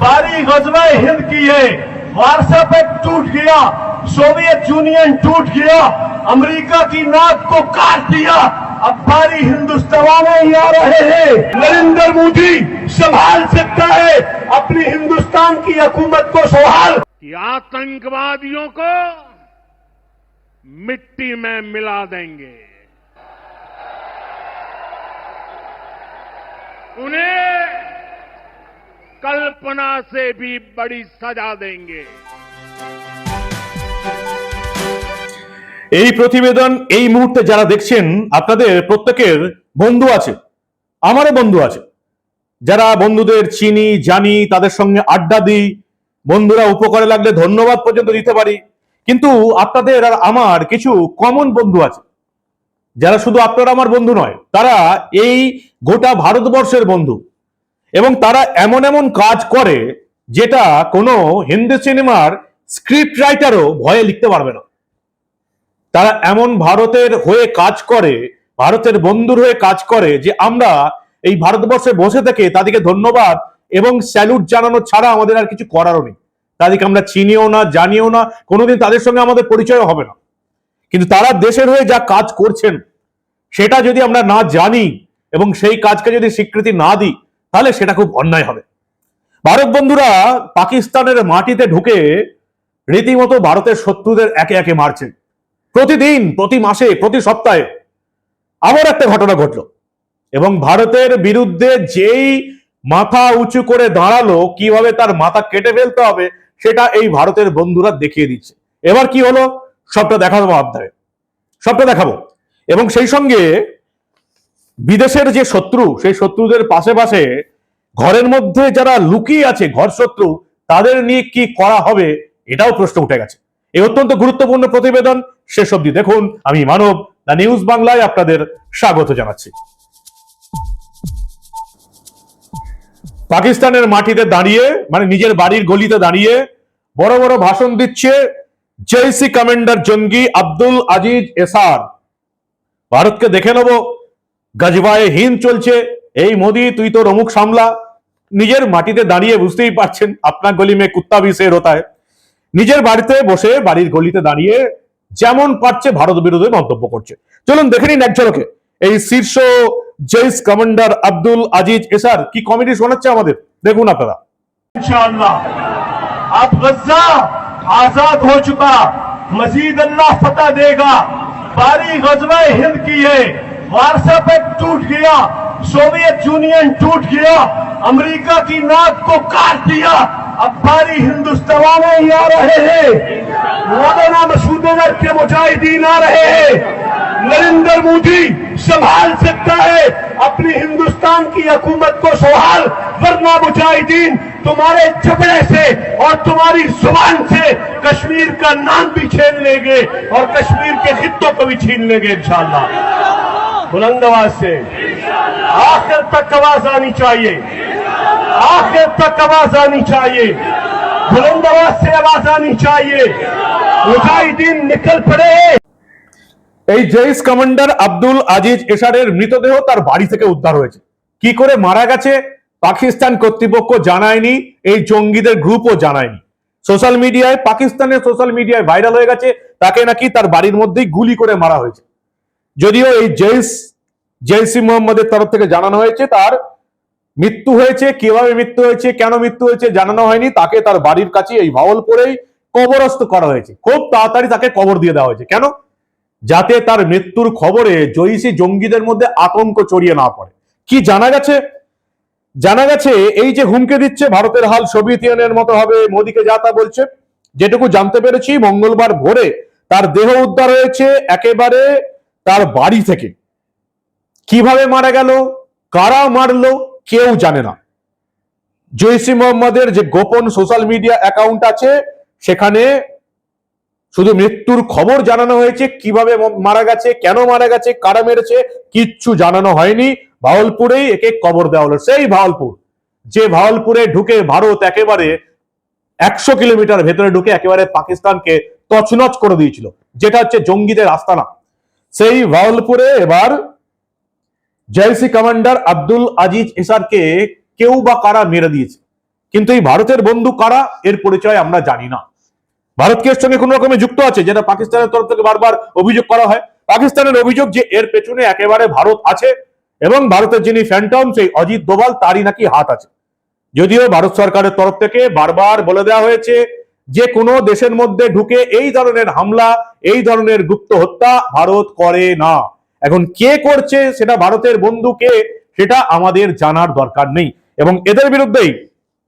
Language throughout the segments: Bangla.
बारी गजवा हिंद की है व्हाट्सएप एक टूट गया, सोवियत यूनियन टूट गया, अमेरिका की नाक को काट दिया। अब बारी हिंदुस्तान ही आ रहे हैं। नरेंद्र मोदी संभाल सकता है अपनी हिंदुस्तान की हुकूमत को संभाल। आतंकवादियों को मिट्टी में मिला देंगे। उन्हें कल्पना से भी बड़ी सजा देंगे এই প্রতিবেদন এই মুহূর্তে যারা দেখছেন আপনাদের প্রত্যেকের বন্ধু আছে আমারও বন্ধু আছে যারা বন্ধুদের চিনি জানি তাদের সঙ্গে আড্ডা দিই বন্ধুরা উপকারে লাগলে ধন্যবাদ পর্যন্ত দিতে পারি কিন্তু আপনাদের আর আমার কিছু কমন বন্ধু আছে যারা শুধু আপনারা আমার বন্ধু নয় তারা এই গোটা ভারতবর্ষের বন্ধু এবং তারা এমন এমন কাজ করে যেটা কোনো হিন্দি সিনেমার স্ক্রিপ্ট রাইটারও ভয়ে লিখতে পারবে না। তারা এমন ভারতের হয়ে কাজ করে, ভারতের বন্ধুর হয়ে কাজ করে যে আমরা এই ভারতবর্ষে বসে থেকে তাদেরকে ধন্যবাদ এবং স্যালুট জানানো ছাড়া আমাদের আর কিছু করারও নেই। তাদেরকে আমরা চিনিও না, জানিও না, কোনোদিন তাদের সঙ্গে আমাদের পরিচয় হবে না। কিন্তু তারা দেশের হয়ে যা কাজ করছেন, সেটা যদি আমরা না জানি এবং সেই কাজকে যদি স্বীকৃতি না দিই তাহলে সেটা খুব অন্যায় হবে। ভারত বন্ধুরা, পাকিস্তানের মাটিতে ঢুকে রীতিমতো ভারতের শত্রুদের একে একে মারছে। প্রতিদিন, প্রতি মাসে, প্রতি সপ্তাহে আবার একটা ঘটনা ঘটলো এবং ভারতের বিরুদ্ধে যেই মাথা উঁচু করে দাঁড়াল, কীভাবে তার মাথা কেটে ফেলতে হবে, সেটা এই ভারতের বন্ধুরা দেখিয়ে দিচ্ছে। এবার কি হলো? সবটা দেখাবো আপনাদের। সবটা দেখাবো। এবং সেই সঙ্গে বিদেশের যে শত্রু, সেই শত্রুদের পাশে পাশে ঘরের মধ্যে যারা লুকিয়ে আছে, ঘর শত্রু, তাদের নিয়ে কি করা হবে, এটাও প্রশ্ন উঠে গেছে। এই অত্যন্ত গুরুত্বপূর্ণ প্রতিবেদন শেষ অবধি দেখুন। আমি মানব, দ্য নিউজ বাংলায় আপনাদের স্বাগত জানাচ্ছি। পাকিস্তানের মাটিতে দাঁড়িয়ে মানে নিজের বাড়ির গলিতে দাঁড়িয়ে বড় বড় ভাষণ দিচ্ছে জেসি কমান্ডার জঙ্গি আব্দুল আজিজ এসার ভারতকে দেখে নেব গজবায়ে হিন্দ চলছে এই মোদি তুই তোর অমুক সামলা নিজের মাটিতে দাঁড়িয়ে বুঝতেই পারছেন আপনার গলি মে কুত্তা ভি শের হতা है নিজের বাড়িতে বসে বাড়ির গলিতে দাঁড়িয়ে যেমন পারছে ভারত বিরোধী মন্তব্য করছে চলুন দেখে নিন এক ঝলকে এই শীর্ষ জৈস কমান্ডার আব্দুল আজিজ এসার কি কমেডি শোনাচ্ছে আমাদের দেখুন আপনারা इंशाअल्लाह अब गज्जा आजाद हो चुका मजीद अल्लाह फतह देगा बारी गजवा हिंद की है व्हाट्सएप एक टूट गया, सोवियत यूनियन टूट गया, अमेरिका की नाक को काट दिया। अब बारी हिंदुस्तान ही आ रहे हैं। मौलाना मसूद के मुजाहिदीन आ रहे हैं। नरेंद्र मोदी संभाल सकता है, अपनी हिंदुस्तान की हुकूमत को संभाल, वरना मुजाहिदीन तुम्हारे चपड़े से और तुम्हारी ज़ुबान से कश्मीर का नाम भी छीन लेंगे और कश्मीर के हितों को भी छीन लेंगे, इंशाल्लाह। बुलंद आवाज से आखिर तक आवाज आनी चाहिए आखिर तक आवाज आनी चाहिए बुलंद आवाज से आवाज आनी चाहिए मुजाहिदीन निकल पड़े এই জৈস কমান্ডার আব্দুল আজিজ এসারের মৃতদেহ তার বাড়ি থেকে উদ্ধার হয়েছে কি করে মারা গেছে পাকিস্তান কর্তৃপক্ষ জানায়নি এই জঙ্গিদের গ্রুপও জানায়নি সোশ্যাল মিডিয়ায় পাকিস্তানের সোশ্যাল মিডিয়ায় ভাইরাল হয়ে গেছে তাকে নাকি তার বাড়ির মধ্যেই গুলি করে মারা হয়েছে যদিও এই জৈস জৈসি মোহাম্মদের তরফ থেকে জানানো হয়েছে তার মৃত্যু হয়েছে, কীভাবে মৃত্যু হয়েছে, কেন মৃত্যু হয়েছে জানানো হয়নি, তাকে তার বাড়ির কাছে এই ভাওলপুরেই কবরস্থ করা হয়েছে। খুব তাড়াতাড়ি তাকে কবর দিয়ে দেওয়া হয়েছে। কেন? যাতে তার মৃত্যুর খবরে জৈসি জঙ্গিদের মধ্যে আতঙ্ক ছড়িয়ে না পড়ে। কি জানা গেছে? জানা গেছে, এই যে হুমকে দিচ্ছে ভারতের হাল সোভিয়েত ইউনিয়নের মতো হবে, মোদীকে যা তা বলছে, যেটুকু জানতে পেরেছি, মঙ্গলবার ভোরে তার দেহ উদ্ধার হয়েছে একেবারে তার বাড়ি থেকে। কীভাবে মারা গেল? কারা মারলো? কেউ জানে না। জৈসি মোহাম্মদের যে গোপন সোশ্যাল মিডিয়া অ্যাকাউন্ট আছে, সেখানে শুধু মৃত্যুর খবর জানানো হয়েছে, কীভাবে মারা গেছে, কেন মারা গেছে, কারা মেরেছে, কিচ্ছু জানানো হয়নি। ভাওলপুরেই একে কবর দেওয়া হলো। সেই ভাওলপুর, যে ভাওলপুরে ঢুকে ভারত একেবারে একশো কিলোমিটার ভেতরে ঢুকে একেবারে পাকিস্তানকে তছনছ করে দিয়েছিল, যেটা হচ্ছে জঙ্গিদের আস্তানা। সেই ভাওলপুরে এবার জেলসি কমান্ডার আব্দুল আজিজ ইসারকে কেউ বা কারা মেরে দিয়েছে? কিন্তু এই ভারতের বন্ধু কারা? এর পরিচয় আমরা জানি না। ভারতকে এর সঙ্গে কোন রকমে যুক্ত আছে? যেটা পাকিস্তানের তরফ থেকে বারবার অভিযোগ করা হয়। পাকিস্তানের অভিযোগ যে এর পেছনে একেবারে ভারত আছে এবং ভারতের যিনি ফ্যান্টম সেই অজিত দোভাল, তারই নাকি হাত আছে। যদিও ভারত সরকারের তরফ থেকে বারবার বলে দেওয়া হয়েছে যে কোনো দেশের মধ্যে ঢুকে এই ধরনের হামলা এই ধরনের গুপ্ত হত্যা ভারত করে না এখন কে করছে সেটা ভারতের বন্ধু কে সেটা আমাদের জানার দরকার নেই এবং এদের বিরুদ্ধেই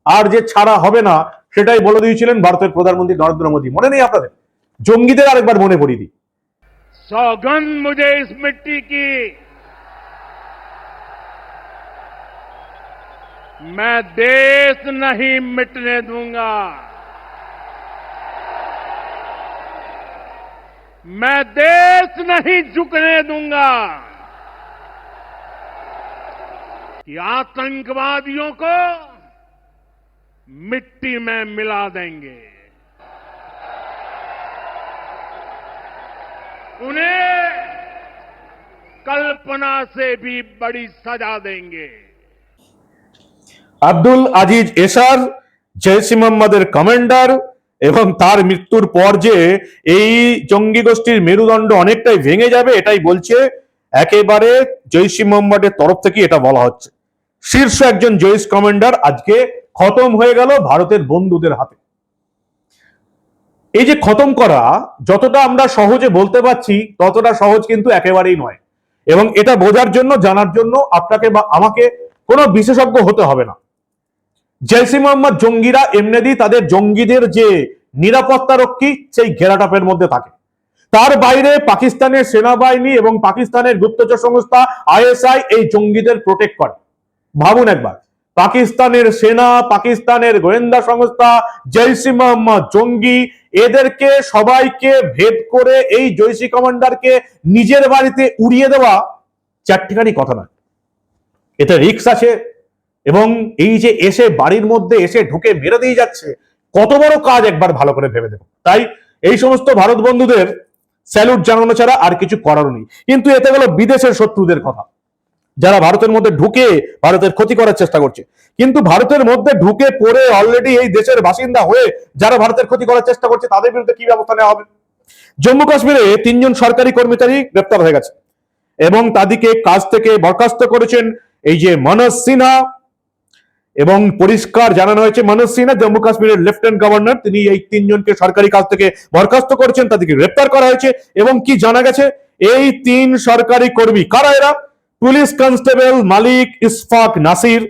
আর যে ছাড়া হবে না সেটাই বলে দিয়েছিলেন ভারতের প্রধানমন্ত্রী নরেন্দ্র মোদী মনে নেই আপনাদের জঙ্গিদের আরেকবার মনে পড়িয়ে দিই सौगंध मुझे इस मिट्टी की मैं देश नहीं मिटने दूंगा मैं देश नहीं झुकने दूंगा कि आतंकवादियों को मिट्टी में मिला देंगे उन्हें कल्पना से भी बड़ी सजा देंगे আব্দুল আজিজ এসার জৈসি মোহাম্মদের কমান্ডার এবং তার মৃত্যুর পর যে এই জঙ্গি গোষ্ঠীর মেরুদণ্ড অনেকটাই ভেঙে যাবে, এটাই বলছে একেবারে জৈসি মোহাম্মদের তরফ থেকে এটা বলা হচ্ছে। শীর্ষ একজন জৈশ কমান্ডার আজকে খতম হয়ে গেল ভারতের বন্ধুদের হাতে। এই যে খতম করা, যতটা আমরা সহজে বলতে পারছি, ততটা সহজ কিন্তু একেবারেই নয়। এবং এটা বোঝার জন্য, জানার জন্য আপনাকে বা আমাকে কোনো বিশেষজ্ঞ হতে হবে না। জৈসি মোহাম্মদ, জঙ্গিরা এমনিতেই তাদের জঙ্গিদের যে নিরাপত্তা রক্ষী, সেই ঘেরাটাপের মধ্যে থাকে। তার বাইরে পাকিস্তানের সেনাবাহিনী এবং পাকিস্তানের গুপ্তচর সংস্থা আইএসআই এই জঙ্গিদের প্রোটেক্ট করে। ভাবুন একবার, পাকিস্তানের সেনা, পাকিস্তানের গোয়েন্দা সংস্থা জৈসি মোহাম্মদ, জঙ্গি, এদেরকে সবাইকে ভেদ করে এই জৈসি কমান্ডারকে নিজের বাড়িতে উড়িয়ে দেওয়া চারটিখানি কথা নয়। এটা রিক্স আছে এবং এই যে এসে বাড়ির মধ্যে এসে ঢুকে মেরে দিয়ে যাচ্ছে, কত বড় কাজ একবার ভালো করে ভেবে দেখো তাই এই সমস্ত ভারত বন্ধুদের স্যালুট জানানো ছাড়া আর কিছু করার নেই। কিন্তু এতে গেল বিদেশের শত্রুদের কথা। যারা ভারতের মধ্যে ঢুকে ভারতের ক্ষতি করার চেষ্টা করছে, কিন্তু ভারতের মধ্যে ঢুকে পড়ে অলরেডি এই দেশের বাসিন্দা হয়ে যারা ভারতের ক্ষতি করার চেষ্টা করছে, তাদের বিরুদ্ধে কি ব্যবস্থা নেওয়া হবে? জম্মু কাশ্মীরে তিনজন সরকারি কর্মচারী গ্রেপ্তার হয়ে গেছে এবং তাদেরকে কাজ থেকে বরখাস্ত করেছেন এই যে মনোজ সিনহা এবং পরিষ্কার জানানো হয়েছে মনোজ সিনহা, জম্মু কাশ্মীরের লেফটেন্যান্ট গভর্নর তিনি এই তিনজনকে সরকারি কাজ থেকে বরখাস্ত করেছেন, তাদেরকে গ্রেপ্তার করা হয়েছে এবং কি জানা গেছে? এই তিন সরকারি কর্মী কারা এরা? পুলিশ কনস্টেবল মালিক ইসফাক নাসির,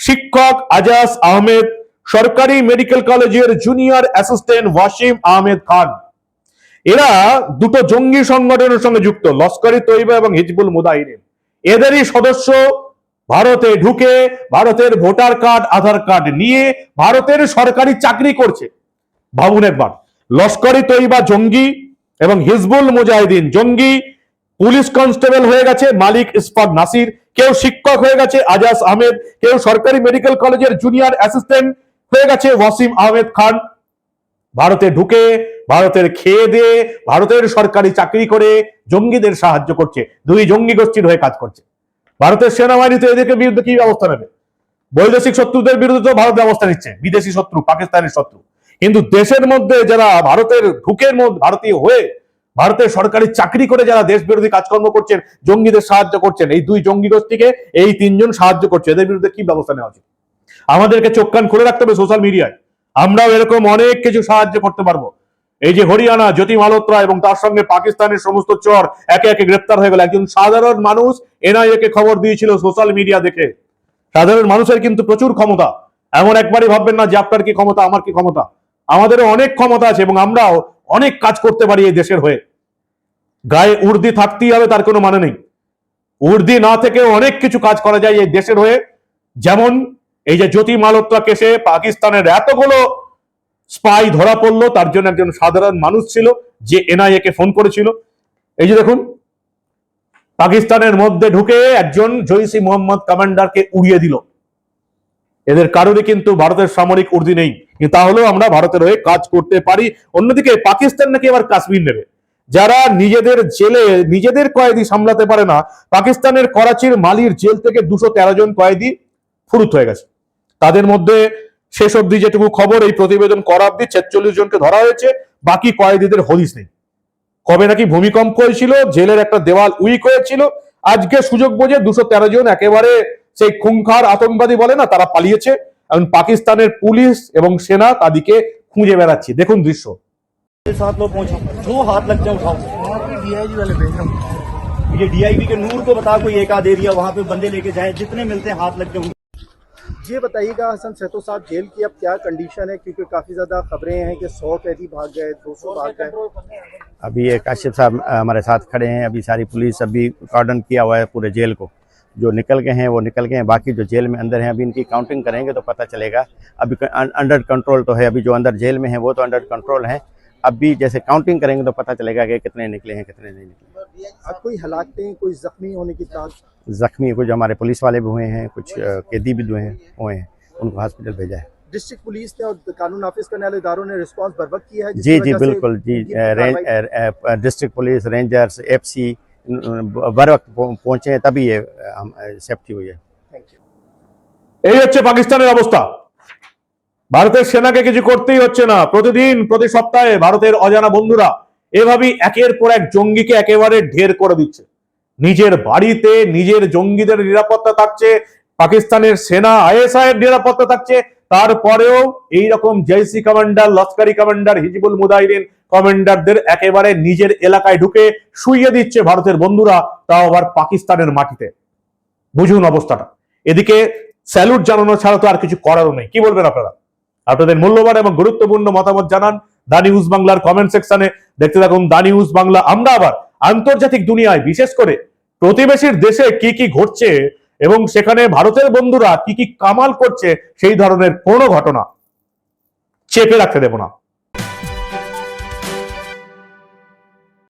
শিক্ষক আজাস আহমেদ, সরকারি মেডিকেল কলেজের জুনিয়র অ্যাসিস্ট্যান্ট ওয়াসিম আহমেদ খান। এরা দুটো জঙ্গি সংগঠনের সঙ্গে যুক্ত লস্করি তৈবা এবং হিজবুল মুদাহিরিন এদেরই সদস্য ভারতে ঢুকে ভারতের ভোটার কার্ড, আধার কার্ড নিয়ে ভারতের সরকারি চাকরি করছে। ভাবুন একবার লস্করি তৈবা জঙ্গি এবং হিজবুল মুজাহিদিন জঙ্গি, পুলিশ কনস্টেবল হয়ে গেছে মালিক ইসফাক নাসির, কেউ শিক্ষক হয়ে গেছে আজাস আহমেদ, কেউ সরকারি মেডিকেল কলেজের জুনিয়র অ্যাসিস্ট্যান্ট হয়ে গেছে ওয়াসিম আহমেদ খান। ভারতে ঢুকে, ভারতের খেয়ে দিয়ে, ভারতের সরকারি চাকরি করে জঙ্গিদের সাহায্য করছে। দুই জঙ্গি গোষ্ঠীর হয়ে কাজ করছে। ভারতের সেনাবাহিনী তো এদেরকে বিরুদ্ধে কি ব্যবস্থা নেবে? বৈদেশিক শত্রুদের বিরুদ্ধে তো ভারত ব্যবস্থা নিচ্ছে, বিদেশি শত্রু, পাকিস্তানের শত্রু। কিন্তু দেশের মধ্যে যারা ভারতের ঢুকের মধ্যে, ভারতীয় হয়ে ভারতের সরকারি চাকরি করে যারা দেশ বিরোধী কাজকর্ম করছেন, জঙ্গিদের সাহায্য করছেন, এই দুই জঙ্গি গোষ্ঠীকে এই তিনজন সাহায্য করছে, এদের বিরুদ্ধে কি ব্যবস্থা নেওয়া উচিত? আমাদেরকে চোখ কান খুলে রাখতে হবে সোশ্যাল মিডিয়ায়। আমরাও এরকম অনেক কিছু সাহায্য করতে পারব। এই যে হরিয়ানা জ্যোতি মালোত্রা এবং তার সঙ্গে পাকিস্তানের সমস্ত চর একে একে গ্রেপ্তার হয়ে গেল। একজন সাধারণ মানুষ এনআইএ কে খবর দিয়েছিল সোশ্যাল মিডিয়া দেখে। সাধারণ মানুষের কিন্তু প্রচুর ক্ষমতা। এমন একবারই ভাববেন না যে আপনার কি ক্ষমতা, আমার কি ক্ষমতা। আমাদেরও অনেক ক্ষমতা আছে এবং আমরাও অনেক কাজ করতে পারি এই দেশের হয়ে। গায়ে উর্দি থাকতেই হবে, তার কোনো মানে নেই। উর্দি না থেকে অনেক কিছু কাজ করা যায় এই দেশের হয়ে। যেমন এই যে জ্যোতি মালোত্রা কেসে পাকিস্তানের এতগুলো স্পাই ধরা পড়ল, তার জন্য একজন সাধারণ মানুষ ছিল, যে এনআইএ কে ফোন করেছিল। এই যে দেখুন পাকিস্তানের মধ্যে ঢুকে একজন জৈসি মোহাম্মদ কমান্ডারকে উড়িয়ে দিল। এদের কারণে কিন্তু ভারতের সামরিক উর্দি নেই। তাহলেও আমরা ভারতের হয়ে কাজ করতে পারি। অন্যদিকে পাকিস্তান নাকি এবার কাশ্মীর নেবে। যারা নিজেদের জেলে, নিজেদের কয়েদি সামলাতে পারে না, পাকিস্তানের করাচির মালির জেল থেকে দুশো তেরো জন কয়েদি ফুরুত হয়ে গেছে। তাদের মধ্যে শেষ অব্দি যেটুকু খবর, এই প্রতিবেদন করা অবধি ছেচল্লিশ জনকে ধরা হয়েছে। বাকি কয়েদিদের হদিস নেই। কবে নাকি ভূমিকম্প হয়েছিল জেলের একটা দেওয়াল উইক হয়েছিল আজকে সুযোগ বুঝে দুশো তেরো জন একেবারে সেই খুংখার আতঙ্কবাদী বলে না তারা পালিয়েছে এখন পাকিস্তানের পুলিশ এবং সেনা তাদেরকে খুঁজে বেড়াচ্ছে দেখুন দৃশ্য सात लोग पहुंचे जो हाथ लग जाए उठाओ डीआईजी वाले भेज रहा हूँ ये डीआईबी के नूर को बता कोई एक आध एरिया वहाँ पे बंदे लेके जाए जितने मिलते हैं हाथ लग जाए उनको ये बताइएगा हसन सेतो साहब जेल की अब क्या कंडीशन है क्योंकि काफी ज्यादा खबरें हैं कि सौ कैदी भाग गए दो सौ भाग गए अभी ये काशिफ साहब हमारे साथ खड़े हैं। अभी सारी पुलिस अभी कॉर्डन किया हुआ है पूरे जेल को। जो निकल गए हैं वो निकल गए हैं। बाकी जो जेल में अंदर हैं अभी इनकी काउंटिंग करेंगे तो पता चलेगा। अभी अंडर कंट्रोल तो है अभी जो अंदर जेल में है वो तो अंडर कंट्रोल है। अभी जैसे काउंटिंग करेंगे तो पता चलेगा कि कितने निकले हैं कितने नहीं निकले अब कोई हलाकतें कोई जख्मी होने की चांस जख्मी कुछ हमारे पुलिस वाले भी हुए हैं कुछ कैदी भी हुए हैं हुए हैं। उनको हॉस्पिटल भेजा है। डिस्ट्रिक्ट पुलिस ने और कानून नाफिज करने वाले इदारों ने रिस्पांस बर वक्त किया है जिसकी जी जी वजह से बिल्कुल जी इनकी अ, रेंज कार्रवाई- district police rangers F C बर वक्त पहुँ- पहुंचे हैं तभी ये अ, हम सेफ्टी हुई है Thank you. এই হচ্ছে পাকিস্তানের অবস্থা ভারতের সেনাকে কিছু করতেই হচ্ছে না প্রতিদিন প্রতি সপ্তাহে ভারতের অজানা বন্ধুরা এভাবেই একের পর এক জঙ্গিকে একেবারে ঢের করে দিচ্ছে নিজের বাড়িতে নিজের জঙ্গিদের নিরাপত্তা থাকছে পাকিস্তানের সেনা, আইএসআই এর নিরাপত্তা থাকছে। তারপরেও এই রকম জেসি কমান্ডার, লস্করি কমান্ডার, হিজবুল মুদাহিদিন কমান্ডারদের একেবারে নিজের এলাকায় ঢুকে শুইয়ে দিচ্ছে ভারতের বন্ধুরা, তাও আবার পাকিস্তানের মাটিতে। বুঝুন অবস্থাটা। এদিকে স্যালুট জানানো ছাড়া তো আর কিছু করারও নেই। কি বলবেন আপনারা? আপনাদের মূল্যবান এবং গুরুত্বপূর্ণ মতামত জানান দা নিউজ বাংলার কমেন্ট সেকশনে। দেখতে থাকুন দা নিউজ বাংলা। আমরা আবার আন্তর্জাতিক দুনিয়ায় বিশেষ করে প্রতিবেশীর দেশে কি কি ঘটছে এবং সেখানে ভারতের বন্ধুরা কি কি কামাল করছে সেই ধরনের কোনো ঘটনা। চেপে রাখতে দেব না।